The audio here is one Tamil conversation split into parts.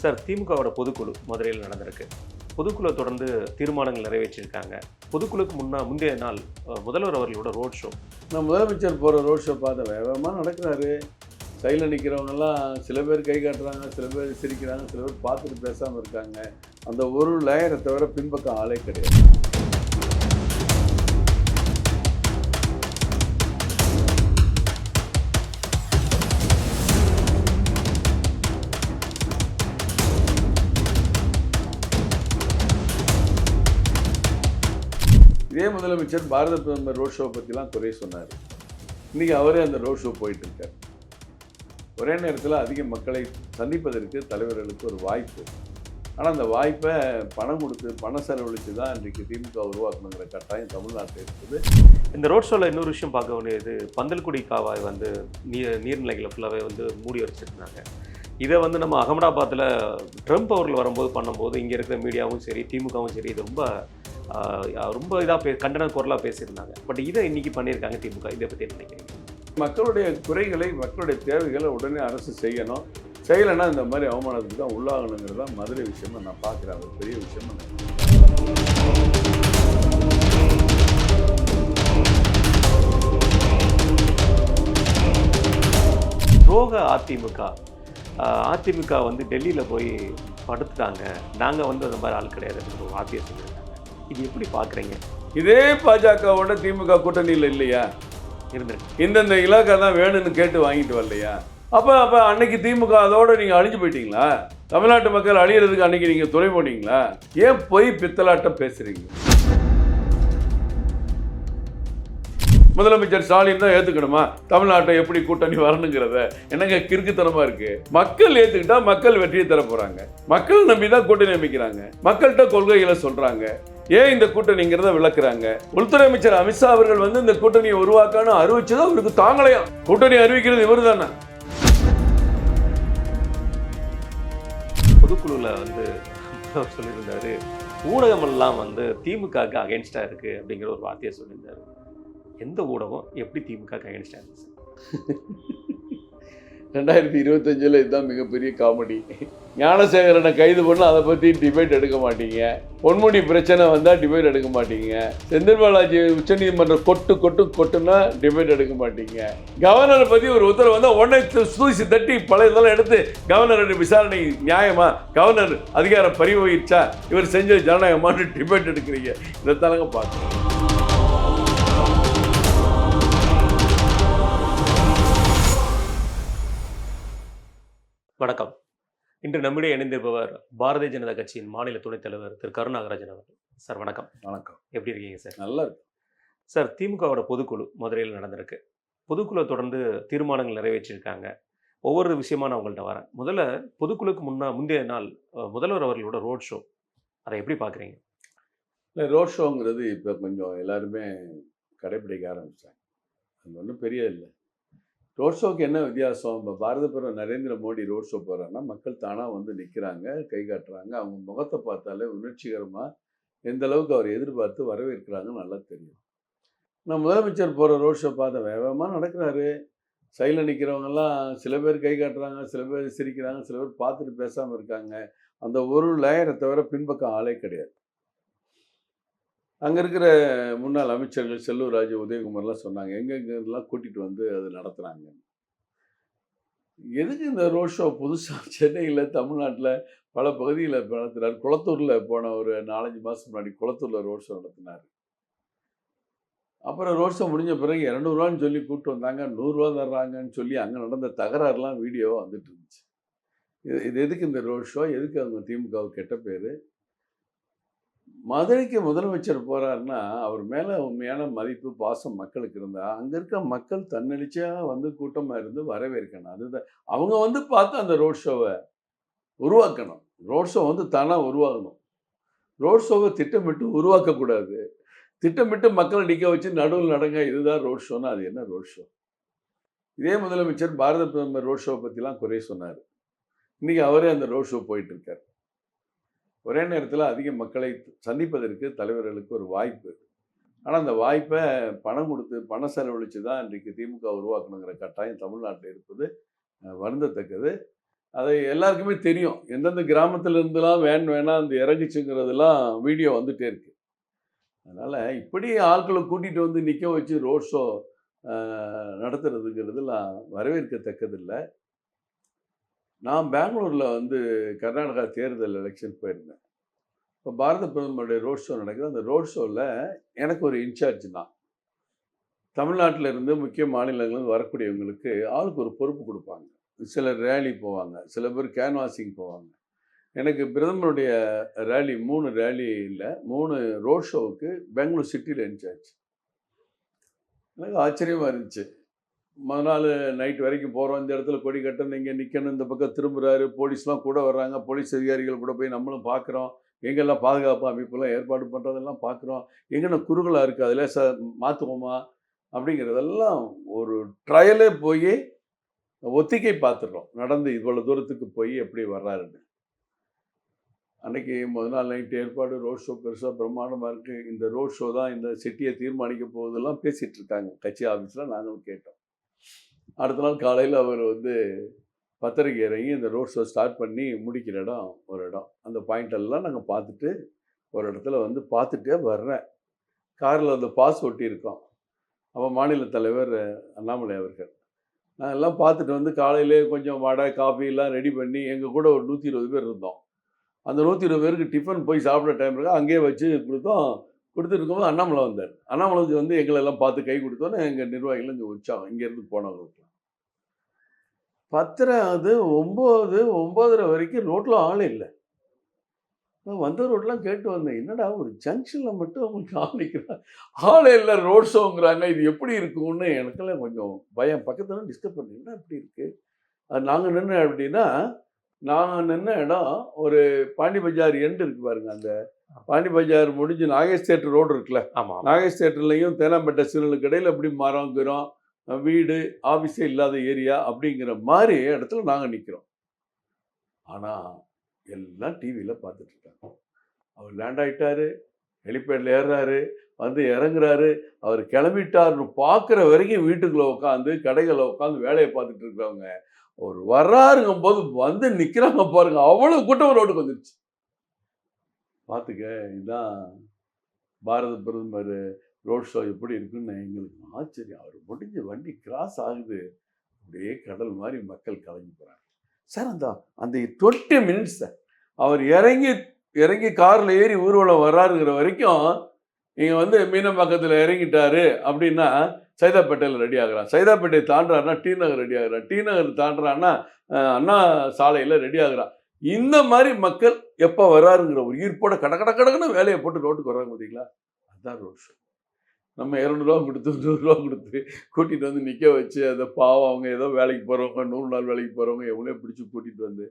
சார் திமுகவோட பொதுக்குழு மதுரையில் நடந்திருக்கு. பொதுக்குழு தொடர்ந்து தீர்மானங்கள் நிறைவேற்றியிருக்காங்க பொதுக்குழுக்கு முன்னா முந்தைய நாள் முதல்வர் அவர்களோட ரோட் ஷோ நான் முதலமைச்சர் போகிற ரோட் ஷோ பார்த்த வேகமாக நடக்கிறாரு. கையில் நிற்கிறவங்கெல்லாம் சில பேர் கை காட்டுறாங்க சில பேர் சிரிக்கிறாங்க சில பேர் பார்த்துட்டு பேசாமல் இருக்காங்க. அந்த ஒரு லேயரை தவிர பின்பக்கம் ஆளே கிடையாது. முதலமைச்சர் பாரத பிரதமர் ரோட் ஷோ பற்றிலாம் குறை சொன்னார். இன்றைக்கி அவரே அந்த ரோட் ஷோ போயிட்டு இருக்கார் ஒரே நேரத்தில் அதிக மக்களை சந்திப்பதற்கு தலைவர்களுக்கு ஒரு வாய்ப்பு. ஆனால் அந்த வாய்ப்பை பணம் கொடுத்து பணம் செலவழித்து தான் இன்றைக்கு திமுக உருவாக்கணுங்கிற கட்டாயம் தமிழ்நாட்டில் இருக்குது. இந்த ரோட் ஷோவில் இன்னொரு விஷயம் பார்க்க வேண்டியது பந்தல்குடி காவாய் வந்து நீர் நீர்நிலைகளை ஃபுல்லாகவே வந்து மூடி வச்சுருந்தாங்க. இதை வந்து நம்ம அகமதாபாத்தில் ட்ரம்ப் அவர்கள் வரும்போது பண்ணும்போது இங்கே இருக்கிற மீடியாவும் சரி திமுகவும் சரி இது ரொம்ப ரொம்ப இதாக பே கண்டன குரலாக பேசியிருந்தாங்க. பட் இதை இன்னைக்கு பண்ணியிருக்காங்க திமுக. இதை பற்றி நினைக்கிறீங்க? மக்களுடைய குறைகளை மக்களுடைய தேவைகளை உடனே அரசு செய்யணும். செய்யலைன்னா இந்த மாதிரி அவமானத்துக்கு தான் உள்ளாகணுங்கிறது தான் மதுரை விஷயமா நான் பார்க்குறேன். ஒரு பெரிய விஷயமா ரோக அதிமுக. அதிமுக வந்து டெல்லியில் போய் படுத்துட்டாங்க. நாங்கள் வந்து அந்த மாதிரி ஆள் கிடையாதுன்னு ஒரு வார்த்தையை சொல்லியிருக்காங்க இது எப்படி பார்க்குறீங்க? இதே பாஜகவோட திமுக கூட்டணியில் இல்லையா? இருந்திருக்கு இந்தந்த இலாக்கா தான் வேணும்னு கேட்டு வாங்கிட்டு வரலையா? அப்போ அப்போ அன்னைக்கு திமுக அதோட நீங்கள் அழிஞ்சு போயிட்டீங்களா? தமிழ்நாட்டு மக்கள் அழியிறதுக்கு அன்னைக்கு நீங்கள் துணை போனீங்களா? ஏன் பொய் பித்தலாட்டம் பேசுறீங்க? முதலமைச்சர் ஸ்டாலின் தான் ஏத்துக்கணுமா? தமிழ்நாட்டை எப்படி கூட்டணி வரணுங்கிறத. என்னங்க கிறுக்குத்தனமா இருக்கு? மக்கள் ஏத்துக்கிட்டா மக்கள் வெற்றியை தர போறாங்க. மக்கள் நம்பி தான் கூட்டணி அமைக்கிறாங்க. மக்கள்கிட்ட கொள்கைகளை சொல்றாங்க. ஏன் இந்த கூட்டணிங்கிறத விளக்குறாங்க? உள்துறை அமைச்சர் அமித்ஷா அவர்கள் வந்து இந்த கூட்டணியை உருவாக்கணும் அறிவிச்சதும் அவருக்கு தாங்களையும் கூட்டணி அறிவிக்கிறது இவரு தானே? பொதுக்குழுவில் வந்து அவர் சொல்லியிருந்தாரு ஊடகமெல்லாம் வந்து திமுகவுக்கு அகைன்ஸ்டாக இருக்குது அப்படிங்கிற ஒரு வார்த்தையை சொல்லியிருந்தாரு. எந்த ஊடகம் எப்படி திமுக கையடிச்சாங்க? ரெண்டாயிரத்தி இருபத்தஞ்சில் இதுதான் மிகப்பெரிய காமெடி ஞானசேகரனை கைது பண்ண அதை பற்றி டிபேட் எடுக்க மாட்டீங்க. பொன்முடி பிரச்சனை வந்தால் டிபேட் எடுக்க மாட்டீங்க. செந்தில் பாலாஜி உச்சநீதிமன்ற கொட்டு கொட்டு கொட்டுனா டிபேட் எடுக்க மாட்டீங்க. கவர்னரை பற்றி ஒரு உத்தரவு வந்தால் உடனே சூசி தட்டி பழைய இதெல்லாம் எடுத்து கவர்னர் விசாரணை நியாயமா? கவர்னர் அதிகாரம் பறிவகிச்சா இவர் செஞ்ச ஜனநாயகமானு டிபேட் எடுக்கிறீங்க. இதைத்தானங்க பார்க்குறோம் வணக்கம். இன்று நம்மிடையே இணைந்திருப்பவர் பாரதிய ஜனதா கட்சியின் மாநில துணைத் தலைவர் திரு. கருணாகராஜன் அவர்கள். சார் வணக்கம். வணக்கம். எப்படி இருக்கீங்க சார்? நல்லா இருக்கு. சார் திமுகவோட பொதுக்குழு மதுரையில் நடந்திருக்கு. பொதுக்குழு தொடர்ந்து தீர்மானங்கள் நிறைவேற்றியிருக்காங்க ஒவ்வொரு விஷயமா நான் உங்கள்கிட்ட வரேன். முதல்ல பொதுக்குழுக்கு முன்னா முந்தைய நாள் முதல்வர் அவர்களோட ரோட் ஷோ. அதை எப்படி பார்க்குறீங்க? இல்லை ரோட் ஷோங்கிறது இப்போ கொஞ்சம் எல்லாருமே கடைப்பிடிக்க ஆரம்பித்தாங்க அது ஒன்றும் பெரிய இல்லை. ரோட் ஷோக்கு என்ன வித்தியாசம்? இப்போ பாரத பிரதமர் நரேந்திர மோடி ரோட் ஷோ போகிறாங்கன்னா மக்கள் தானாக வந்து நிற்கிறாங்க கை காட்டுறாங்க. அவங்க முகத்தை பார்த்தாலே உணர்ச்சிகரமாக எந்த அளவுக்கு அவர் எதிர்பார்த்து வரவேற்கிறாங்கன்னு நல்லா தெரியும். நான் முதலமைச்சர் போகிற ரோட் ஷோ பார்த்தேன். வேகமாக நடக்கிறாரு. சைடில் நிற்கிறவங்கெல்லாம் சில பேர் கை காட்டுறாங்க சில பேர் சிரிக்கிறாங்க சில பேர் பார்த்துட்டு பேசாமல் இருக்காங்க. அந்த ஒரு லேயரை தவிர பின்பக்கம் ஆளே கிடையாது. அங்கே இருக்கிற முன்னாள் அமைச்சர்கள் செல்லூர் ராஜு உதயகுமார்லாம் சொன்னாங்க எங்கெங்கெல்லாம் கூட்டிகிட்டு வந்து அது நடத்துனாங்க எதுக்கு இந்த ரோட் ஷோ புதுசாக சென்னையில் தமிழ்நாட்டில் பல பகுதியில் நடத்துனார் குளத்தூரில் போன ஒரு நாலஞ்சு மாதம் முன்னாடி குளத்தூரில் ரோட் ஷோ நடத்தினார். அப்புறம் ரோட் ஷோ முடிஞ்ச பிறகு இரநூறுவான்னு சொல்லி கூப்பிட்டு வந்தாங்க நூறுரூவா தர்றாங்கன்னு சொல்லி அங்கே நடந்த தகராறுலாம் வீடியோவாக வந்துட்டு இருந்துச்சு. இது இது எதுக்கு இந்த ரோட் ஷோ? எதுக்கு அவங்க திமுகவுக்கு கெட்ட பேர்? மதுரைக்கு முதலமைச்சர் போகிறாருன்னா அவர் மேலே உண்மையான மதிப்பு பாசம் மக்களுக்கு இருந்தால் அங்கே இருக்க மக்கள் தன்னெழுச்சியாக வந்து கூட்டமாக இருந்து வரவேற்கணும். அதுதான் அவங்க வந்து பார்த்து அந்த ரோட் ஷோவை உருவாக்கணும். ரோட் ஷோ வந்து தானாக உருவாகணும். ரோட் ஷோவை திட்டமிட்டு உருவாக்கக்கூடாது. திட்டமிட்டு மக்களை நிற்க வச்சு நடுவில் நடங்க இதுதான் ரோட் ஷோன்னா அது என்ன ரோட் ஷோ? இதே முதலமைச்சர் பாரத பிரதமர் ரோட் ஷோவை பற்றிலாம் குறைய சொன்னார். இன்றைக்கி அவரே அந்த ரோட் ஷோ போயிட்டுருக்கார் ஒரே நேரத்தில் அதிக மக்களை சந்திப்பதற்கு தலைவர்களுக்கு ஒரு வாய்ப்பு ஆனால் அந்த வாய்ப்பை பணம் கொடுத்து பணம் செலவழித்து தான் இன்றைக்கு திமுக உருவாக்கணுங்கிற கட்டாயம் தமிழ்நாட்டில் இருப்பது வருந்தத்தக்கது. அது எல்லாருக்குமே தெரியும். எந்தெந்த கிராமத்தில் இருந்துலாம் வேன் வேணாம் அந்த இறங்குச்சுங்கிறதெல்லாம் வீடியோ வந்துகிட்டே இருக்கு. அதனால் இப்படி ஆட்களை கூட்டிகிட்டு வந்து நிற்க வச்சு ரோட் ஷோ நடத்துறதுங்கிறதுலாம் வரவேற்கத்தக்கதில்லை. நான் பெங்களூரில் வந்து கர்நாடகா தேர்தல் எலெக்ஷன் போயிருந்தேன். இப்போ பாரத பிரதமருடைய ரோட் ஷோ நடக்குது. அந்த ரோட் ஷோவில் எனக்கு ஒரு இன்சார்ஜ் தான். தமிழ்நாட்டில் இருந்து முக்கிய மாநிலங்கள்லேருந்து வரக்கூடியவங்களுக்கு ஆளுக்கு ஒரு பொறுப்பு கொடுப்பாங்க. சிலர் ரேலி போவாங்க. சில பேர் கேன்வாசிங் போவாங்க. எனக்கு பிரதமருடைய ரேலி மூணு ரேலி இல்லை மூணு ரோட் ஷோவுக்கு பெங்களூர் சிட்டியில் இன்சார்ஜ். எனக்கு ஆச்சரியமாக இருந்துச்சு. மொதல் நாள் நைட் வரைக்கும் போகிறோம் இந்த இடத்துல கொடி கட்டணும் இங்கே நிற்கணும் இந்த பக்கம் திரும்புகிறாரு போலீஸ்லாம் கூட வர்றாங்க. போலீஸ் அதிகாரிகள் கூட போய் நம்மளும் பார்க்குறோம் எங்கெல்லாம் பாதுகாப்பு அமைப்புலாம் ஏற்பாடு பண்ணுறதெல்லாம் பார்க்குறோம் எங்கென்ன குறுகலாக இருக்குது அதில் ச மாற்றுவோமா அப்படிங்கிறதெல்லாம் ஒரு ட்ரையலே போய் ஒத்திகை பார்த்துடுறோம் நடந்து இவ்வளோ தூரத்துக்கு போய் எப்படி வர்றாருன்னு. அன்றைக்கி முதல் நாள் நைட்டு ஏற்பாடு ரோட் ஷோ பெருசாக பிரம்மாண்டமாக இருக்குது இந்த ரோட் ஷோ தான் இந்த சிட்டியை தீர்மானிக்க போவதெல்லாம் பேசிகிட்டு இருக்காங்க. கட்சி ஆஃபீஸில் நாங்களும் கேட்டோம். அடுத்த நாள் காலையில் அவர் வந்து பத்திரிக்கை இறங்கி இந்த ரோட் ஷோ ஸ்டார்ட் பண்ணி முடிக்கிற இடம் ஒரு இடம். அந்த பாயிண்டெல்லாம் நாங்கள் பார்த்துட்டு ஒரு இடத்துல வந்து பார்த்துட்டே வர்றேன். காரில் அந்த பாஸ் ஒட்டியிருக்கோம். அப்போ மாநில தலைவர் அண்ணாமலை அவர்கள். நான் எல்லாம் பார்த்துட்டு வந்து காலையிலே கொஞ்சம் வடை காஃபி எல்லாம் ரெடி பண்ணி எங்கள் கூட ஒரு நூற்றி இருபது பேர் இருந்தோம். அந்த நூற்றி இருபது பேருக்கு டிஃபன் போய் சாப்பிட டைம் இருக்கா. அங்கேயே வச்சு கொடுத்தோம். கொடுத்துட்டு இருக்கும்போது அண்ணாமலை வந்தார். அண்ணாமலைக்கு வந்து எங்களை எல்லாம் பார்த்து கை கொடுத்தோன்னே எங்கள் நிர்வாகிகள் இங்கே உற்சாகம் இங்கேருந்து போனவங்களுக்கு பத்தரை அது ஒம்பது ஒம்பதரை வரைக்கும் ரோட்டில் ஆள் இல்லை. நான் வந்த ரோட்லாம் கேட்டு வந்தேன் என்னடா ஒரு ஜங்ஷனில் மட்டும் அவங்களுக்கு ஆள் நிற்கிறான் ஆளே இல்லை ரோட் ஷோங்கிறாங்க இது எப்படி இருக்கும்னு எனக்கெல்லாம் கொஞ்சம் பயம். பக்கத்துல டிஸ்டர்ப் பண்ணி என்ன இப்படி இருக்குது அது நாங்கள் நின்று அப்படின்னா நாங்கள் நின்ன இடம் ஒரு பாண்டி பஜார் எண்டு இருக்கு பாருங்க அந்த பாண்டி பஜார் முடிஞ்சு நாகேஷ் தேட்டர் ரோடு இருக்குல்ல ஆமாம் நாகேஷ் தேட்டர்லையும் தேனாம்பேட்டை சிறுலுக்கு இடையில அப்படி மரம் கிரம் வீடு ஆஃபீஸே இல்லாத ஏரியா அப்படிங்கிற மாதிரி இடத்துல நாங்கள் நிற்கிறோம் ஆனால் எல்லாம் டிவியில் பார்த்துட்ருக்காங்க. அவர் லேண்ட் ஆயிட்டாரு ஹெலிபேடில் ஏறுறாரு வந்து இறங்குறாரு. அவர் கிளம்பிட்டாருன்னு பார்க்குற வரைக்கும் வீட்டுக்குள்ளே உட்காந்து கடைகளில் உட்காந்து வேலையை பார்த்துட்டு இருக்கிறவங்க அவர் வர்றாருங்கும் போது வந்து நிற்கிறாங்க பாருங்க. அவ்வளோ கூட்டம் ரோட்டுக்கு வந்துருச்சு. பார்த்துக்க இதுதான் பாரத பிரதமர் ரோட் ஷோ எப்படி இருக்குன்னு எங்களுக்கு ஆச்சரியம் அவர் முடிஞ்ச வண்டி கிராஸ் ஆகுது. அப்படியே கடல் மாதிரி மக்கள் கலங்கி போகிறாங்க சார் அந்த அந்த டுவெண்ட்டி மினிட்ஸ் அவர் இறங்கி இறங்கி காரில் ஏறி ஊர்வலம் வர்றாருங்கிற வரைக்கும் இங்கே வந்து மீனம்பாக்கத்தில் இறங்கிட்டாரு அப்படின்னா சைதாப்பேட்டையில் ரெடி ஆகிறான். சைதாப்பேட்டை தாண்டுறாருன்னா டி நகர் ரெடி ஆகுறான். டி நகர் தாண்டுறான்னா அண்ணா சாலையில் ரெடி ஆகுறான். இந்த மாதிரி மக்கள் எப்போ வராருங்கிற ஒரு ஈர்ப்போட கட கட கடக்குன்னு வேலையை போட்டு ரோட்டுக்கு வர்றாங்க பார்த்தீங்களா அதுதான் ரோட் ஷோ நம்ம இரநூறுவா கொடுத்து நூறுரூவா கொடுத்து கூட்டிகிட்டு வந்து நிற்க வச்சு அதை பாவம் அவங்க ஏதோ வேலைக்கு போகிறவங்க நூறு நாள் வேலைக்கு போகிறவங்க எவ்வளோ பிடிச்சி கூட்டிகிட்டு வந்து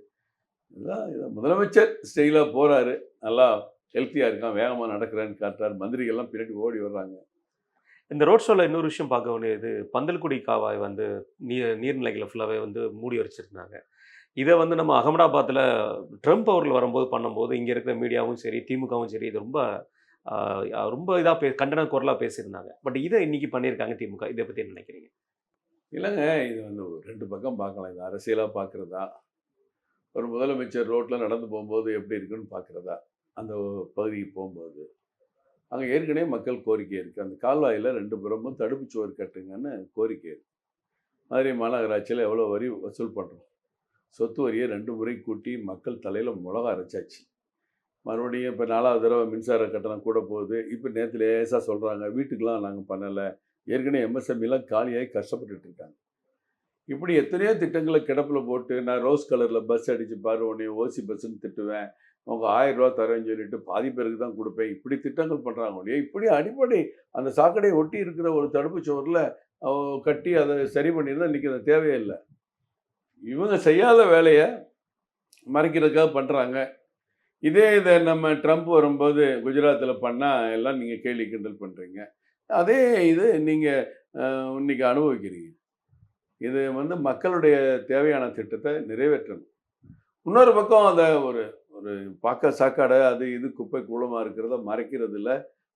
இதுதான் இதை முதலமைச்சர் ஸ்டைலாக போகிறாரு நல்லா ஹெல்த்தியாக இருக்கான் வேகமாக நடக்கிறான்னு காட்டுறாரு. மந்திரிகள்லாம் பின்னாடி ஓடி வர்றாங்க. இந்த ரோட் ஷோவில் இன்னொரு விஷயம் பார்க்க வேண்டியது பந்தல்குடி காவாய் வந்து நீர் நீர்நிலைகளை ஃபுல்லாகவே வந்து மூடி வச்சுருந்தாங்க. இதை வந்து நம்ம அகமதாபாத்தில் ட்ரம்ப் அவர்கள் வரும்போது பண்ணும்போது இங்கே இருக்கிற மீடியாவும் சரி திமுகவும் சரி இது ரொம்ப ரொம்ப இதாக பே கண்டன குரலாக பேசியிருந்தாங்க. பட் இதை இன்னைக்கு பண்ணியிருக்காங்க திமுக. இதை பற்றி நினைக்கிறீங்க? இல்லைங்க இது வந்து ரெண்டு பக்கம் பார்க்கலாம். இது அரசியலாக பார்க்குறதா? ஒரு முதலமைச்சர் ரோட்டில் நடந்து போகும்போது எப்படி இருக்குன்னு பார்க்குறதா? அந்த பகுதிக்கு போகும்போது. அங்கே ஏற்கனவே மக்கள் கோரிக்கை இருக்குது அந்த கால்வாயில் ரெண்டு புறமும் தடுப்பு சுவர் கட்டுங்கன்னு கோரிக்கை இருக்குது மாதிரி மாநகராட்சியில் எவ்வளோ வரி வசூல் பண்ணுறோம் சொத்து வரியை ரெண்டு முறை கூட்டி மக்கள் தலையில் மிளகா அரைச்சாச்சு. மறுபடியும் இப்போ நாலாவது தடவை மின்சார கட்டணம் கூட போகுது. இப்போ நேற்று லேசாக சொல்கிறாங்க வீட்டுக்கெலாம் நாங்கள் பண்ணலை. ஏற்கனவே எம்எஸ்எம்இலாம் காலியாகி கஷ்டப்பட்டுட்டு இருக்காங்க. இப்படி எத்தனையோ திட்டங்களை கிடப்பில் போட்டு நான் ரோஸ் கலரில் பஸ் அடித்து பாரு உடனே ஓசி பஸ்ஸுன்னு திட்டுவேன். அவங்க ஆயிரம் ரூபா தரேன்னு சொல்லிட்டு பாதி பேருக்கு தான் கொடுப்பேன். இப்படி திட்டங்கள் பண்ணுறாங்க ஒழிய இப்படி அடிப்படை அந்த சாக்கடையை ஒட்டி இருக்கிற ஒரு தடுப்பு சுவரில் கட்டி அதை சரி பண்ணியிருந்தால் இன்றைக்கி அது தேவையில்லை இவங்க செய்யாத வேலையை மறைக்கிறதுக்காக பண்ணுறாங்க இதே இதை நம்ம ட்ரம்ப் வரும்போது குஜராத்தில் பண்ணால் எல்லாம் நீங்கள் கேலி கிண்டல் பண்ணுறீங்க அதே இது நீங்கள் இன்னைக்கு அனுபவிக்கிறீங்க. இது வந்து மக்களுடைய தேவையான திட்டத்தை நிறைவேற்றணும். இன்னொரு பக்கம் அதை ஒரு ஒரு பார்க்க சாக்காடை அது இது குப்பை கூலமாக இருக்கிறத மறைக்கிறதுல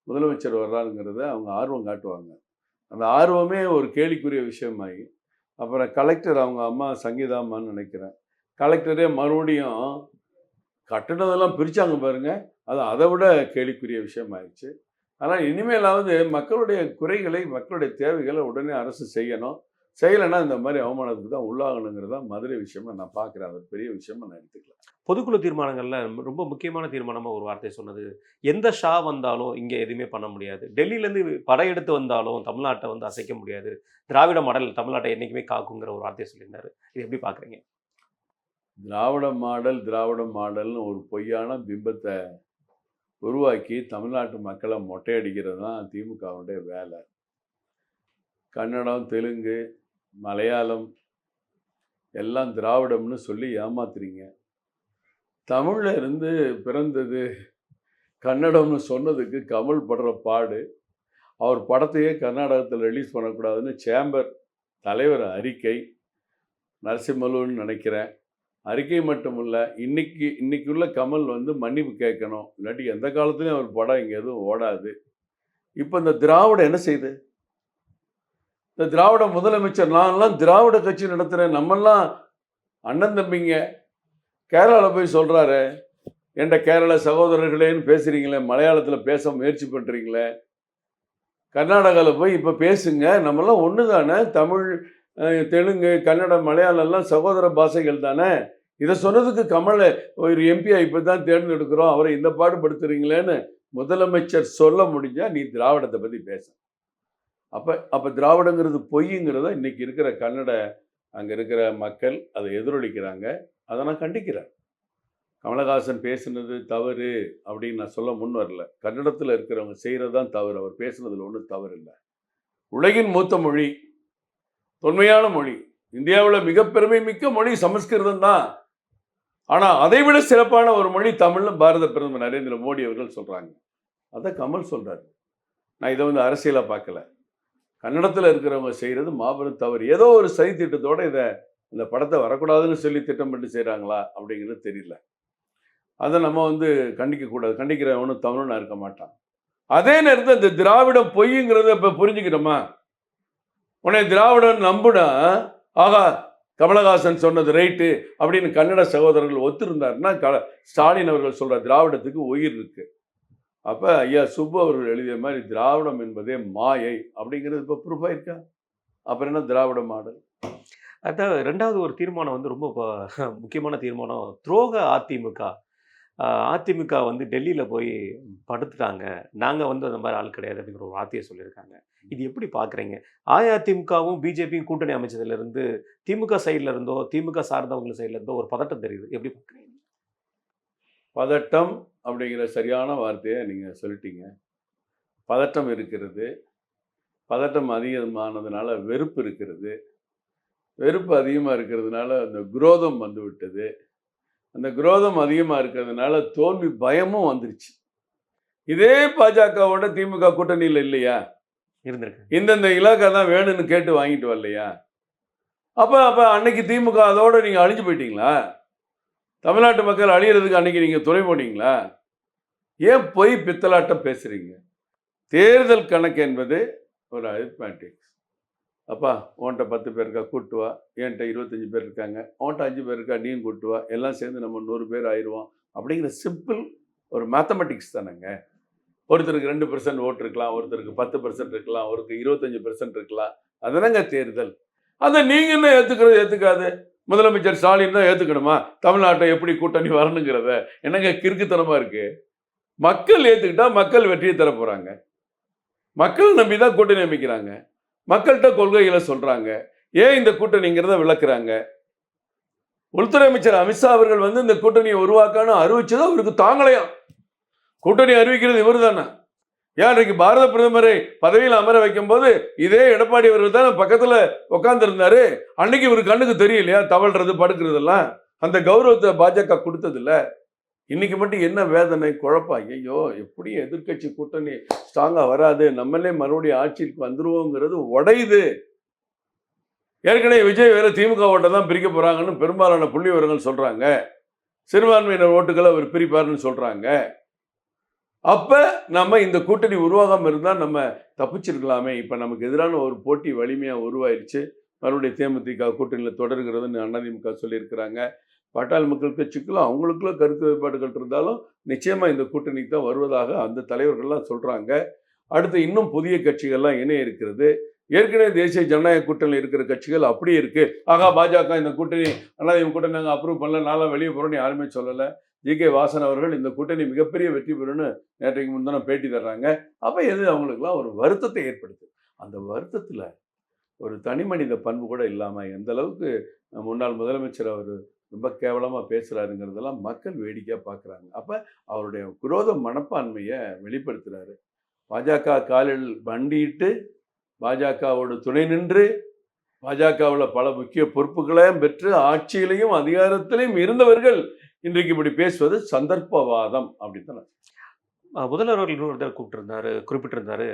முதலமைச்சர் வர்றாருங்கிறத அவங்க ஆர்வம் காட்டுவாங்க. அந்த ஆர்வமே ஒரு கேலிக்குரிய விஷயமாகி அப்புறம் கலெக்டர் அவங்க அம்மா சங்கீதாம்மான்னு நினைக்கிறேன். கலெக்டரே மறுபடியும் கட்டினதெல்லாம் பிரித்தாங்க பாருங்கள் அது அதை விட கேள்விக்குரிய விஷயம் ஆயிடுச்சு ஆனால் இனிமேலாவது மக்களுடைய குறைகளை மக்களுடைய தேவைகளை உடனே அரசு செய்யணும். செய்யலைன்னா இந்த மாதிரி அவமானத்துக்கு தான் உள்ளாகணுங்கிறது தான் மதுரை விஷயமா நான் பார்க்குறேன். அது ஒரு பெரிய விஷயமா நான் எடுத்துக்கல. பொதுக்குழு தீர்மானங்களில் ரொம்ப முக்கியமான தீர்மானமாக ஒரு வார்த்தை சொன்னது. எந்த ஷா வந்தாலும் இங்கே எதுவுமே பண்ண முடியாது. டெல்லியிலேருந்து படையெடுத்து வந்தாலும் தமிழ்நாட்டை வந்து அசைக்க முடியாது. திராவிட மடல் தமிழ்நாட்டை என்றைக்குமே காக்குங்கிற ஒரு வார்த்தையை சொல்லியிருந்தாரு. இது எப்படி பார்க்குறீங்க? திராவிட மாடல் திராவிட மாடல்னு ஒரு பொய்யான பிம்பத்தை உருவாக்கி தமிழ்நாட்டு மக்களை மொட்டையடிக்கிறது தான் திமுகவுடைய வேலை. கன்னடம் தெலுங்கு மலையாளம் எல்லாம் திராவிடம்னு சொல்லி ஏமாத்துறீங்க. தமிழில் இருந்து பிறந்தது கன்னடம்னு சொன்னதுக்கு கமல் படுற பாடு. அவர் படத்தையே கர்நாடகத்தில் ரிலீஸ் பண்ணக்கூடாதுன்னு சேம்பர் தலைவர் அறிக்கை நரசிம்மலுன்னு நினைக்கிறேன். அறிக்கை மட்டும் இல்லை இன்னைக்கு இன்னைக்குள்ள கமல் வந்து மன்னிப்பு கேட்கணும். இல்லாட்டி எந்த காலத்துலையும் அவர் படம் இங்கே எதுவும் ஓடாது. இப்போ இந்த திராவிடம் என்ன செய்யுது இந்த திராவிட முதலமைச்சர் நான்லாம் திராவிட கட்சி நடத்துகிறேன் நம்மெல்லாம் அண்ணன் தம்பிங்க. கேரளாவில் போய் சொல்கிறாரு என்ற கேரள சகோதரர்களேன்னு பேசுகிறீங்களே மலையாளத்தில் பேச முயற்சி பண்ணுறீங்களே கர்நாடகாவில் போய் இப்போ பேசுங்க. நம்மெல்லாம் ஒன்று தானே தமிழ் தெலுங்கு கன்னடம் மலையாளம் எல்லாம் சகோதர பாஷைகள் தானே? இதை சொன்னதுக்கு கமலை ஒரு எம்பியா இப்போ தான் தேர்ந்தெடுக்கிறோம். அவரை இந்த பாடுபடுத்துறீங்களேன்னு முதலமைச்சர் சொல்ல முடிஞ்சா நீ திராவிடத்தை பற்றி பேச. அப்போ அப்போ திராவிடங்கிறது பொய்ங்கிறத இன்றைக்கி இருக்கிற கன்னட அங்கே இருக்கிற மக்கள் அதை எதிரொலிக்கிறாங்க. அதை நான் கண்டிக்கிறேன். கமலஹாசன் பேசுனது தவறு அப்படின்னு நான் சொல்ல முன் வரல. கன்னடத்தில் இருக்கிறவங்க செய்கிறது தான் தவறு. அவர் பேசுனதில் ஒன்றும் தவறு இல்லை உலகின் மூத்த மொழி தொன்மையான மொழி. இந்தியாவில் மிக பெருமை மிக்க மொழி சமஸ்கிருதம் தான். ஆனால் அதை விட சிறப்பான ஒரு மொழி தமிழ்னு பாரத பிரதமர் நரேந்திர மோடி அவர்கள் சொல்கிறாங்க அதை கமல் சொல்கிறாரு நான் இதை வந்து அரசியலாக பார்க்கல. கன்னடத்தில் இருக்கிறவங்க செய்கிறது மாபெரும் தவறு. ஏதோ ஒரு சதி திட்டத்தோட இதை இந்த படத்தை வரக்கூடாதுன்னு சொல்லி திட்டம் பண்ணி செய்கிறாங்களா அப்படிங்கிறது தெரியல. அதை நம்ம வந்து கண்டிக்கக்கூடாது கண்டிக்கிறவனும் தமிழனாக இருக்க மாட்டான். அதே நேரத்தில் இந்த திராவிடம் பொய்ங்கிறத இப்போ புரிஞ்சுக்கிறோமா உன்னை திராவிடன் நம்புனா ஆகா கமலஹாசன் சொன்னது ரைட்டு அப்படின்னு கன்னட சகோதரர்கள் ஒத்திருந்தாருன்னா க ஸ்டாலின் அவர்கள் சொல்ற திராவிடத்துக்கு உயிர் இருக்கு. அப்ப ஐயா சுப்பு அவர்கள் எழுதிய மாதிரி திராவிடம் என்பதே மாயை அப்படிங்கிறது இப்போ ப்ரூஃப் ஆயிருக்கா? அப்புறம் என்ன திராவிட மாடல்? அதான் ரெண்டாவது ஒரு தீர்மானம் வந்து ரொம்ப ப- முக்கியமான தீர்மானம். துரோக அதிமுக. அதிமுக வந்து டெல்லியில் போய் படுத்துட்டாங்க. நாங்கள் வந்து அந்த மாதிரி ஆள் கிடையாது அப்படிங்கிற ஒரு வார்த்தையை சொல்லியிருக்காங்க. இது எப்படி பார்க்குறீங்க? அஇஅதிமுகவும் பிஜேபியும் கூட்டணி அமைச்சதுலேருந்து திமுக சைடில் இருந்தோ திமுக சார்ந்தவங்க சைடில் இருந்தோ ஒரு பதட்டம் தெரியுது. எப்படி பார்க்குறீங்க? பதட்டம் அப்படிங்கிற சரியான வார்த்தையை நீங்கள் சொல்லிட்டீங்க. பதட்டம் இருக்கிறது. பதட்டம் அதிகமானதுனால வெறுப்பு இருக்கிறது. வெறுப்பு அதிகமாக இருக்கிறதுனால அந்த குரோதம் வந்து விட்டது அந்த குரோதம் அதிகமாக இருக்கிறதுனால தோல்வி பயமும் வந்துருச்சு. இதே பாஜகவோட திமுக கூட்டணியில் இல்லையா? இருந்திருக்கு. இந்தந்த இலாக்கா தான் வேணும்னு கேட்டு வாங்கிட்டு வரலையா? அப்போ அப்போ அன்னைக்கு திமுக அதோட நீங்கள் அழிஞ்சு போயிட்டீங்களா? தமிழ்நாட்டு மக்கள் அழியிறதுக்கு அன்னைக்கு நீங்கள் துணை போனீங்களா? ஏன் பொய் பித்தலாட்டம் பேசுறீங்க? தேர்தல் கணக்கு என்பது ஒரு அரித்மேட்டிக்ஸ் அப்பா உன்கிட்ட பத்து பேர் இருக்கா? கூட்டு வா. என்கிட்ட இருபத்தஞ்சு பேர் இருக்காங்க. உன்கிட்ட அஞ்சு பேர் இருக்கா? நீயும் கூட்டு வா. எல்லாம் சேர்ந்து நம்ம நூறு பேர் ஆயிடுவோம் அப்படிங்கிற சிம்பிள் ஒரு மேத்தமெட்டிக்ஸ் தானேங்க. ஒருத்தருக்கு ரெண்டு பெர்சன்ட் ஓட்டு இருக்கலாம். ஒருத்தருக்கு பத்து பெர்சன்ட் இருக்கலாம். ஒருக்கு இருபத்தஞ்சி பெர்சன்ட் இருக்கலாம். அதுதாங்க தேர்தல். அதை நீங்கள் என்ன ஏற்றுக்கிறது ஏற்றுக்காது முதலமைச்சர் ஸ்டாலின் தான் ஏத்துக்கணுமா? தமிழ்நாட்டை எப்படி கூட்டணி வரணுங்கிறத. என்னங்க கிறுக்குத்தனமாக இருக்குது மக்கள் ஏற்றுக்கிட்டால் மக்கள் வெற்றியை தர போகிறாங்க மக்கள் நம்பி தான் கூட்டணி அமைக்கிறாங்க. மக்கள்கிட்ட கொள்கைகளை சொல்றாங்க. ஏன் இந்த கூட்டணிங்கிறத விளக்குறாங்க. உள்துறை அமைச்சர் அமித்ஷா அவர்கள் வந்து இந்த கூட்டணியை உருவாக்கணும் அறிவிச்சதோ அவருக்கு தாங்கலையாம் கூட்டணி அறிவிக்கிறது இவர் தானே ஏன் இன்றைக்கு பாரத பிரதமரை பதவியில் அமர வைக்கும்போது இதே எடப்பாடி அவர்கள் தான் பக்கத்தில் உட்காந்துருந்தாரு அன்னைக்கு இவர் கண்ணுக்கு தெரியலையா? தவழ்றது படுக்கிறதெல்லாம்? அந்த கௌரவத்தை பாஜக கொடுத்ததில்ல. இன்னைக்கு மட்டும் என்ன வேதனை குழப்பம்? ஐயோ எப்படி எதிர்க்கட்சி கூட்டணி ஸ்ட்ராங்காக வராது. நம்மளே மறுபடியும் ஆட்சிக்கு வந்துருவோங்கிறது உடையுது. ஏற்கனவே விஜய் வேற திமுக ஓட்டை தான் பிரிக்க போகிறாங்கன்னு பெரும்பாலான புள்ளி விவரங்கள் சொல்றாங்க. சிறுபான்மையினர் ஓட்டுகளை அவர் பிரிப்பாருன்னு சொல்கிறாங்க அப்போ நம்ம இந்த கூட்டணி உருவாகாமல் இருந்தால் நம்ம தப்பிச்சிருக்கலாமே. இப்போ நமக்கு எதிரான ஒரு போட்டி வலிமையாக உருவாயிருச்சு. மறுபடியும் தேமுதிக கூட்டணியில் தொடர்கிறதுன்னு அதிமுக சொல்லியிருக்கிறாங்க. பாட்டாளி மக்கள் கட்சிக்குள்ள அவங்களுக்குள்ள கருத்து வேறுபாடுகள் இருந்தாலும் நிச்சயமாக இந்த கூட்டணிக்கு தான் வருவதாக அந்த தலைவர்கள்லாம் சொல்கிறாங்க அடுத்து இன்னும் புதிய கட்சிகள்லாம் இணைய இருக்கிறது ஏற்கனவே தேசிய ஜனநாயக கூட்டணியில் இருக்கிற கட்சிகள் அப்படியே இருக்கு. ஆகா பாஜக இந்த கூட்டணி ஆனால் இவங்க கூட்டணி நாங்கள் அப்ரூவ் பண்ணல நாளாக வெளியே போகிறோன்னு யாருமே சொல்லலை. ஜி. கே. வாசன் அவர்கள் இந்த கூட்டணி மிகப்பெரிய வெற்றி பெறும்னு நேற்றைக்கு முன்தான பேட்டி தர்றாங்க. அப்போ எது அவங்களுக்குலாம் ஒரு வருத்தத்தை ஏற்படுத்து. அந்த வருத்தத்தில் ஒரு தனி மனித பண்பு கூட இல்லாமல் எந்த அளவுக்கு முன்னாள் முதலமைச்சர் அவர் ரொம்ப கேவலமாக பேசுகிறாருங்கிறதெல்லாம் மக்கள் வேடிக்கையாக பார்க்குறாங்க அப்போ அவருடைய குரோத மனப்பான்மையை வெளிப்படுத்துகிறாரு பாஜக காலில் வண்டியிட்டு பாஜகவோட துணை நின்று பாஜகவில் பல முக்கிய பொறுப்புகளையும் பெற்று ஆட்சியிலையும் அதிகாரத்திலையும் இருந்தவர்கள் இன்றைக்கு இப்படி பேசுவது சந்தர்ப்பவாதம் அப்படின்னு தான் முதல்வர் அவர்கள் இன்னொரு தடவை குறிப்பிட்டிருந்தாரு.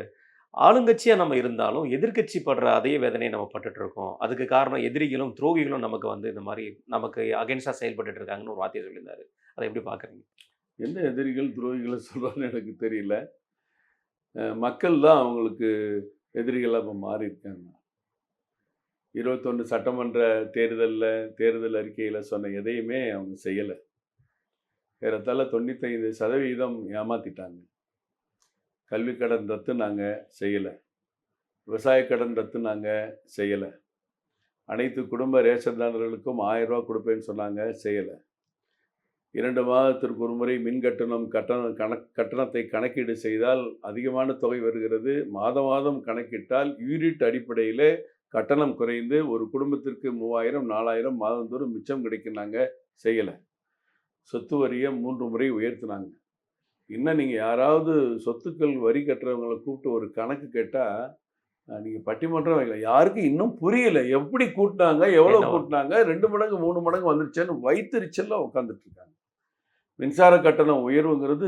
ஆளுங்கட்சியாக நம்ம இருந்தாலும் எதிர்க்கட்சி படுற அதே வேதனையை நம்ம பட்டுட்டு இருக்கோம் அதுக்கு காரணம் எதிரிகளும் துரோகிகளும் நமக்கு வந்து இந்த மாதிரி நமக்கு அகைன்ஸ்டா செயல்பட்டு இருக்காங்கன்னு ஒரு வார்த்தையை சொல்லியிருந்தாரு. அதை எப்படி பார்க்குறீங்க? எந்த எதிரிகள் துரோகிகளை சொல்கிறான்னு எனக்கு தெரியல. மக்கள் தான் அவங்களுக்கு எதிரிகளாக இப்போ மாறி இருக்காங்க இருபத்தொன்று சட்டமன்ற தேர்தலில் தேர்தல் அறிக்கையில் சொன்ன எதையுமே அவங்க செய்யலை. ஏறத்தாழ தொண்ணூத்தைந்து சதவீதம் ஏமாத்திட்டாங்க. கல்வி கடன் ரத்து நாங்கள் செய்யலை. விவசாய கடன் ரத்து நாங்கள் செய்யலை. அனைத்து குடும்ப ரேஷன்தாரர்களுக்கும் ஆயிரம் ரூபா கொடுப்பேன்னு சொன்னாங்க செய்யலை. இரண்டு மாதத்திற்கு ஒரு முறை மின் கட்டணம் கட்டணம் கணக் கட்டணத்தை கணக்கீடு செய்தால் அதிகமான தொகை வருகிறது. மாதம் மாதம் கணக்கிட்டால் யூனிட் அடிப்படையில் கட்டணம் குறைந்து ஒரு குடும்பத்திற்கு மூவாயிரம் நாலாயிரம் மாதந்தோறும் மிச்சம் கிடைக்குனாங்க செய்யலை. சொத்து வரியை மூன்று முறை உயர்த்தினாங்க. இன்னும் நீங்கள் யாராவது சொத்துக்கள் வரி கட்டுறவங்களை கூப்பிட்டு ஒரு கணக்கு கேட்டால் நீங்கள் பட்டிமன்றம் வைக்கல. யாருக்கும் இன்னும் புரியல. எப்படி கூட்டினாங்க எவ்வளோ? கூட்டினாங்க ரெண்டு மடங்கு மூணு மடங்கு வந்துருச்சேன்னு வயிற்றுச்செல்லாம் உட்காந்துட்டு இருக்காங்க மின்சார கட்டணம் உயர்வுங்கிறது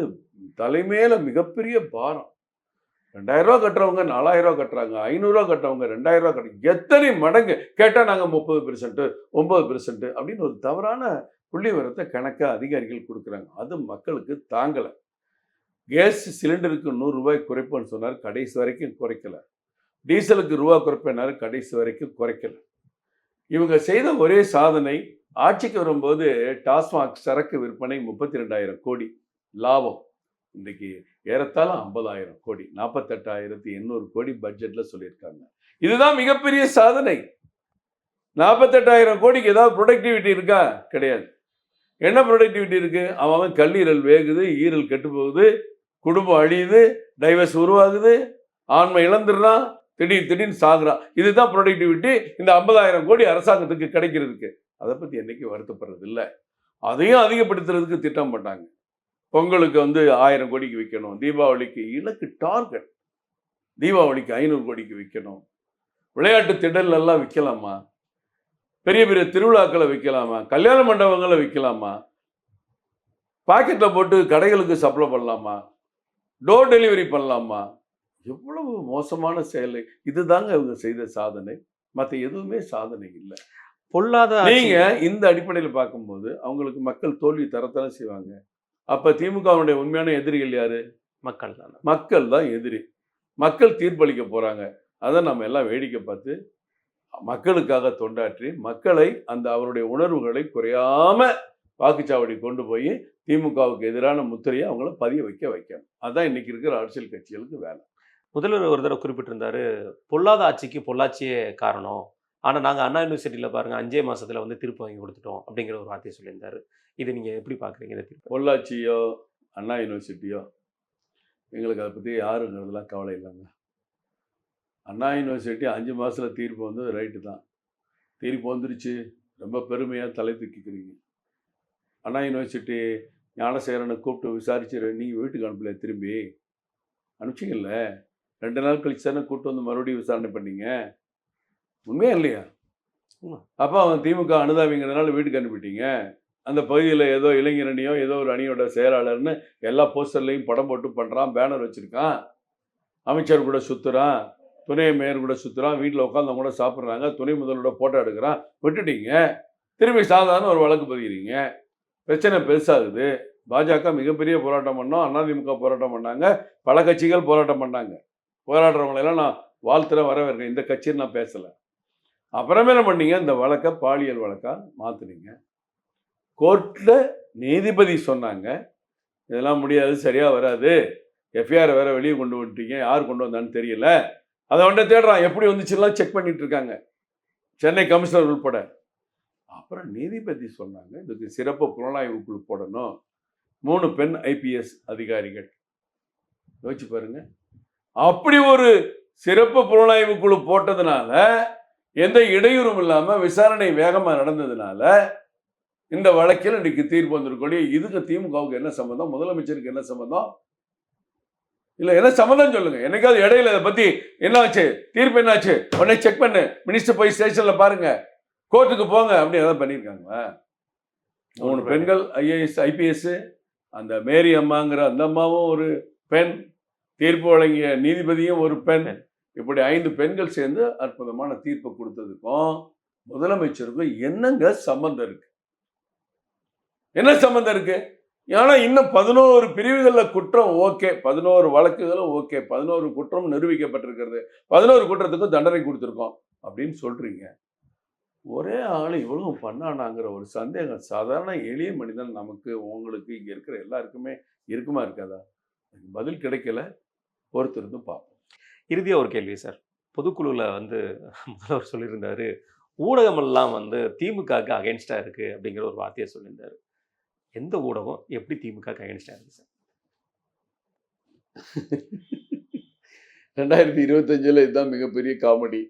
தலைமையில மிகப்பெரிய பாரம். ரெண்டாயிரம் ரூபா கட்டுறவங்க நாலாயிரம் ரூபா கட்டுறாங்க ஐநூறுரூவா கட்டுறவங்க ரெண்டாயிரம் ரூபா கட்டுறாங்க. எத்தனை மடங்கு? கேட்டால் நாங்கள் முப்பது பெர்சன்ட் ஒன்பது பெர்சன்ட் அப்படின்னு ஒரு தவறான புள்ளி விவரத்தை கணக்காக அதிகாரிகள் கொடுக்குறாங்க. அது மக்களுக்கு தாங்கலை. கேஸ் சிலிண்டருக்கு நூறுரூவாய் குறைப்போன்னு சொன்னார். கடைசி வரைக்கும் குறைக்கல. டீசலுக்கு ரூபா குறைப்பேனாரு. கடைசி வரைக்கும் குறைக்கல. இவங்க செய்த ஒரே சாதனை ஆட்சிக்கு வரும்போது டாஸ்மாக் சரக்கு விற்பனை முப்பத்தி ரெண்டாயிரம் கோடி. லாபம். இன்னைக்கு ஏறத்தாழ ஐம்பதாயிரம் கோடி. நாற்பத்தெட்டாயிரத்தி எண்ணூறு கோடி பட்ஜெட்டில் சொல்லியிருக்காங்க. இதுதான் மிகப்பெரிய சாதனை. நாற்பத்தெட்டாயிரம் கோடிக்கு ஏதாவது ப்ரொடக்டிவிட்டி இருக்கா? கிடையாது. என்ன ப்ரொடக்டிவிட்டி இருக்குது அவன் கல்லீரல் வேகுது ஈரல் கெட்டு போகுது. குடும்பம் அழியுது டைவர்ஸ் உருவாகுது ஆண்மை இழந்துடுறான் திடீர் திடீர்னு சாகுறான் இதுதான் ப்ரொடக்டிவிட்டி இந்த ஐம்பதாயிரம் கோடி அரசாங்கத்துக்கு கிடைக்கிறதுக்கு. அதை பற்றி என்றைக்கும் வருத்தப்படுறது இல்லை அதையும் அதிகப்படுத்துறதுக்கு திட்டம் பண்ணாங்க பொங்கலுக்கு வந்து ஆயிரம் கோடிக்கு விற்கணும் தீபாவளிக்கு இலக்கு டார்கெட் தீபாவளிக்கு ஐநூறு கோடிக்கு விற்கணும் விளையாட்டு திடல் எல்லாம் விற்கலாமா பெரிய பெரிய திருவிழாக்களை விற்கலாமா கல்யாண மண்டபங்களை விற்கலாமா பாக்கெட்டில் போட்டு கடைகளுக்கு சப்ளை பண்ணலாமா? டோர் டெலிவரி பண்ணலாமா? எவ்வளவு மோசமான செயல். இதுதாங்க இவங்க செய்த சாதனை. மற்ற எதுவுமே சாதனை இல்லை. பொல்லாத நீங்க இந்த அடிப்படையில் பார்க்கும்போது அவங்களுக்கு மக்கள் தோல்வி தரத்தானே செய்வாங்க. அப்ப திமுகவுடைய உண்மையான எதிரிகள் யாரு? மக்கள் தான். மக்கள் தான் எதிரி. மக்கள் தீர்ப்பளிக்க போறாங்க. அதை நம்ம எல்லாம் வேடிக்கை பார்த்து மக்களுக்காக தொண்டாற்றி மக்களை அந்த அவருடைய உணர்வுகளை குறையாம வாக்குச்சாவடி கொண்டு போய் திமுகவுக்கு எதிரான முத்திரையை அவங்கள பதிய வைக்க வைக்கணும். அதான் இன்னைக்கு இருக்கிற அரசியல் கட்சிகளுக்கு வேலை. முதல்வர் ஒரு தடவை குறிப்பிட்டிருந்தாரு பொல்லாத ஆட்சிக்கு பொள்ளாச்சியே காரணம். ஆனா நாங்க அண்ணா யூனிவர்சிட்டியில பாருங்க அஞ்சே மாசத்துல வந்து தீர்ப்பு வாங்கி கொடுத்துட்டோம் அப்படிங்கிற ஒரு வார்த்தையை சொல்லியிருந்தாரு. இது நீங்க எப்படி பாக்குறீங்க இந்த தீர்ப்பு பொள்ளாச்சியோ அண்ணா யூனிவர்சிட்டியோ? எங்களுக்கு அதை பற்றி யாருங்கிறதுலாம் கவலை இல்லைங்க. அண்ணா யூனிவர்சிட்டி அஞ்சு மாதத்தில் தீர்ப்பு வந்து ரைட்டு தான். தீர்ப்பு வந்துருச்சு. ரொம்ப பெருமையாக தலை தூக்கிக்கிறீங்க. அண்ணா யூனிவர்சிட்டி ஞானசேகரனை கூப்பிட்டு விசாரிச்சு நீங்கள் வீட்டுக்கு அனுப்பல திரும்பி? அனுப்பிச்சிங்கல்ல ரெண்டு நாள் கழிச்சு தானே கூப்பிட்டு வந்து மறுபடியும் விசாரணை பண்ணீங்க? உண்மையா இல்லையா. அப்போ அவன் திமுக அனுதாபிங்கிறதுனால வீட்டுக்கு அனுப்பிட்டீங்க. அந்த பகுதியில் ஏதோ இளைஞரணியோ ஏதோ ஒரு அணியோட செயலாளர்னு எல்லா போஸ்டர்லையும் படம் போட்டு பண்ணுறான் பேனர் வச்சுருக்கான். அமைச்சர் கூட சுற்றுறான் துணை மேயர் கூட சுற்றுறான் வீட்டில் உட்காந்து கூட சாப்பிட்றாங்க துணை முதல்வரோட ஃபோட்டோ எடுக்கிறான் விட்டுட்டீங்க. திரும்பி சாதாரண ஒரு வழக்கு பதிகிறீங்க. பிரச்சனை பெருசாகுது. பாஜக மிகப்பெரிய போராட்டம் பண்ணோம். அதிமுக போராட்டம் பண்ணாங்க. பல கட்சிகள் போராட்டம் பண்ணாங்க. போராடுறவங்களெல்லாம் நான் வாழ்த்துறேன் வரவேற்கிறேன். இந்த கட்சின்னு நான் பேசலை. அப்புறமே என்ன பண்ணீங்க? இந்த வழக்கை பாலியல் வழக்காக மாற்றுனீங்க கோர்ட்டில் நீதிபதி சொன்னாங்க. இதெல்லாம் முடியாது சரியாக வராது. எஃப்ஐஆர் வேற வெளியே கொண்டு வந்துட்டீங்க. யார் கொண்டு வந்தான்னு தெரியல. அதை வந்து தேடுறான். எப்படி வந்துச்சுலாம் செக் பண்ணிட்டு இருக்காங்க. சென்னை கமிஷனர் உள்பட. அப்புறம் நீதிபதி சொன்னாங்க இதுக்கு சிறப்பு புலனாய்வு குழு போடணும். மூணு பெண் ஐபிஎஸ் அதிகாரிகள். யோசிச்சு பாருங்க. அப்படி ஒரு சிறப்பு புலனாய்வு குழு போட்டதுனால எந்த இடையூறும் இல்லாமல் விசாரணை வேகமாக நடந்ததுனால இந்த வழக்கில் இன்னைக்கு தீர்ப்பு வந்திருக்கோம். இதுக்கு திமுகவுக்கு என்ன சம்மந்தம் முதலமைச்சருக்கு என்ன சம்மந்தம் இல்லை என்ன சம்மந்தம் சொல்லுங்க. என்னைக்காவது இடையில இதை பத்தி என்ன ஆச்சு தீர்ப்பு என்னாச்சு? உடனே செக் பண்ணு. மினிஸ்டர் போய் ஸ்டேஷன்ல பாருங்க. கோர்ட்டுக்கு போங்க அப்படி ஏதாவது பண்ணியிருக்காங்களா? மூணு பெண்கள் ஐஏஎஸ் ஐபிஎஸ் அந்த மேரி அம்மாங்கிற அந்த அம்மாவும் ஒரு பெண் தீர்ப்பு வழங்கிய நீதிபதியும் ஒரு பெண். இப்படி ஐந்து பெண்கள் சேர்ந்து அற்புதமான தீர்ப்பு கொடுத்ததுக்கும் முதலமைச்சருக்கும் என்னங்க சம்பந்தம் இருக்கு? என்ன சம்பந்தம் இருக்கு? ஏன்னா இன்னும் பதினோரு பிரிவுகளில் குற்றம் ஓகே பதினோரு வழக்குகளும் ஓகே பதினோரு குற்றம் நிரூபிக்கப்பட்டிருக்கிறது. பதினோரு குற்றத்துக்கும் தண்டனை கொடுத்துருக்கோம் அப்படின்னு சொல்றீங்க. ஒரே ஆள் இவ்வளவு பண்ணானாங்கிற ஒரு சந்தேகம். சாதாரண எளிய மனிதன் நமக்கு உங்களுக்கு இங்க இருக்கிற எல்லாருக்குமே இருக்குமா இருக்காதா? பதில் கிடைக்கல. பொறுத்திருந்து பார்ப்போம். இறுதியா ஒரு கேள்வி சார். பொதுக்குழுவில் வந்து முதல்வர் சொல்லியிருந்தாரு ஊடகமெல்லாம் வந்து திமுகவுக்கு அகைன்ஸ்டா இருக்கு அப்படிங்கிற ஒரு வார்த்தையை சொல்லியிருந்தாரு. எந்த ஊடகம் எப்படி திமுகவுக்கு அகைன்ஸ்டா இருக்கு சார்? ரெண்டாயிரத்தி இருபத்தஞ்சில் இதுதான் மிகப்பெரிய காமெடி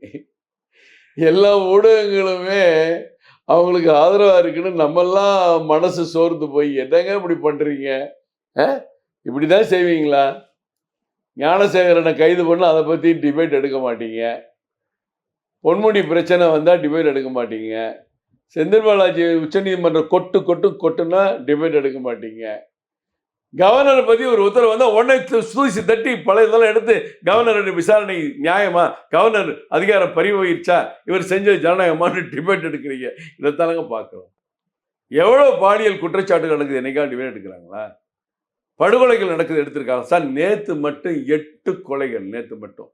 எல்லா ஊடகங்களுமே அவங்களுக்கு ஆதரவாக இருக்குன்னு நம்மெல்லாம் மனசு சோர்ந்து போய் என்னங்க இப்படி பண்ணுறீங்க இப்படி தான் செய்வீங்களா? ஞானசேகரனை கைது பண்ண அதை பற்றி டிபேட் எடுக்க மாட்டீங்க. பொன்முடி பிரச்சனை வந்தால் டிபேட் எடுக்க மாட்டீங்க. செந்தில் பாலாஜி உச்சநீதிமன்றம் கொட்டு கொட்டு கொட்டுனா டிபேட் எடுக்க மாட்டீங்க. கவர்னரை பற்றி ஒரு உத்தரவு வந்தால் உடனே தூசி தட்டி பழையதெல்லாம் எடுத்து கவர்னர் விசாரணை நியாயமா? கவர்னர் அதிகாரம் பறிவகிச்சா இவர் செஞ்சது ஜனநாயகமான டிபேட் எடுக்கிறீங்க. இதைத்தானங்க பார்க்குறோம். எவ்வளோ பாலியல் குற்றச்சாட்டுகள் நடக்குது என்னைக்கா டிபேட் எடுக்கிறாங்களா? படுகொலைகள் நடக்குது எடுத்திருக்காங்க. சார் நேற்று மட்டும் எட்டு கொலைகள் நேற்று மட்டும்.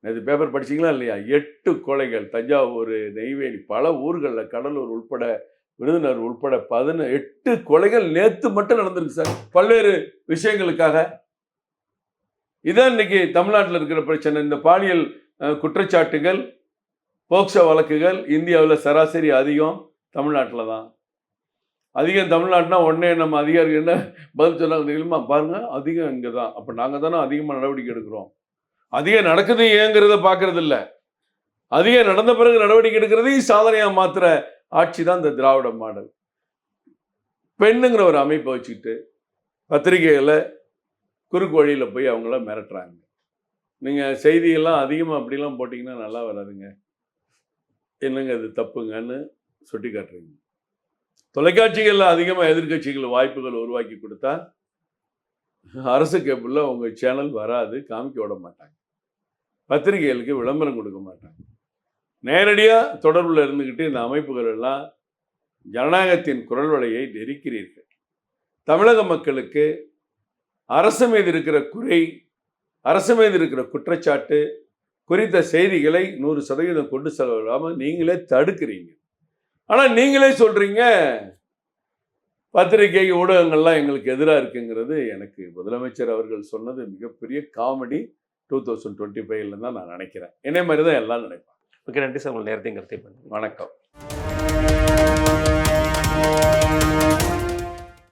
நேற்று பேப்பர் படிச்சீங்களா இல்லையா? எட்டு கொலைகள். தஞ்சாவூர் நெய்வேலி பல ஊர்களில் கடலூர் உட்பட விருதுநர் உட்பட பதின எட்டு கொலைகள் நேற்று மட்டும் நடந்திருக்கு சார். பல்வேறு விஷயங்களுக்காக. இதான் இன்னைக்கு தமிழ்நாட்டில் இருக்கிற பிரச்சனை. இந்த பாலியல் குற்றச்சாட்டுகள் போக்சோ வழக்குகள் இந்தியாவில் சராசரி அதிகம் தமிழ்நாட்டில் தான். அதிகம் தமிழ்நாட்டுனா உடனே நம்ம அதிகாரிகள் என்ன பதில் சொன்னாங்க தெரியுமா? பாருங்கள் அதிகம் இங்கே தான். அப்போ நாங்கள் தானே அதிகமாக நடவடிக்கை எடுக்கிறோம். அதிகம் நடக்குது ஏங்கிறத பார்க்கறது அதிகம் நடந்த பிறகு நடவடிக்கை எடுக்கிறதையும் சாதனையாக மாத்துற ஆட்சி தான் இந்த திராவிட மாடல். பெண்ணுங்கிற ஒரு அமைப்பை வச்சுக்கிட்டு பத்திரிகைகளை குறுக்கு வழியில் போய் அவங்கள மிரட்டுறாங்க. நீங்கள் செய்தியெல்லாம் அதிகமாக அப்படிலாம் போட்டிங்கன்னா நல்லா வராதுங்க. என்னங்க அது தப்புங்கன்னு சுட்டி காட்டுறீங்க. தொலைக்காட்சிகளில் அதிகமாக எதிர்கட்சிகள் வாய்ப்புகள் உருவாக்கி கொடுத்தா அரசு கேபிளில் உங்கள் சேனல் வராது காமிக்க விட மாட்டாங்க. பத்திரிகைகளுக்கு விளம்பரம் கொடுக்க மாட்டாங்க. நேரடியாக தொடர்பில் இருந்துக்கிட்டு இந்த அமைப்புகள் எல்லாம் ஜனநாயகத்தின் குரல் வலையை நெரிக்கிறீர்கள். தமிழக மக்களுக்கு அரசு மீது இருக்கிற குறை அரசு மீது இருக்கிற குற்றச்சாட்டு குறித்த செய்திகளை நூறு சதவீதம் கொண்டு செல்லாமல் நீங்களே தடுக்கிறீங்க. ஆனால் நீங்களே சொல்கிறீங்க பத்திரிகை ஊடகங்கள்லாம் எங்களுக்கு எதிராக இருக்குங்கிறது எனக்கு முதலமைச்சர் அவர்கள் சொன்னது மிகப்பெரிய காமெடி டூ தௌசண்ட் டுவெண்ட்டி ஃபைவ்ல தான் நான் நினைக்கிறேன். இதே மாதிரி தான் எல்லாம் நினைப்பேன் மிக நன்றி சார். உங்கள் நேரத்தையும் கருத்தை பண்ணுங்கள் வணக்கம்.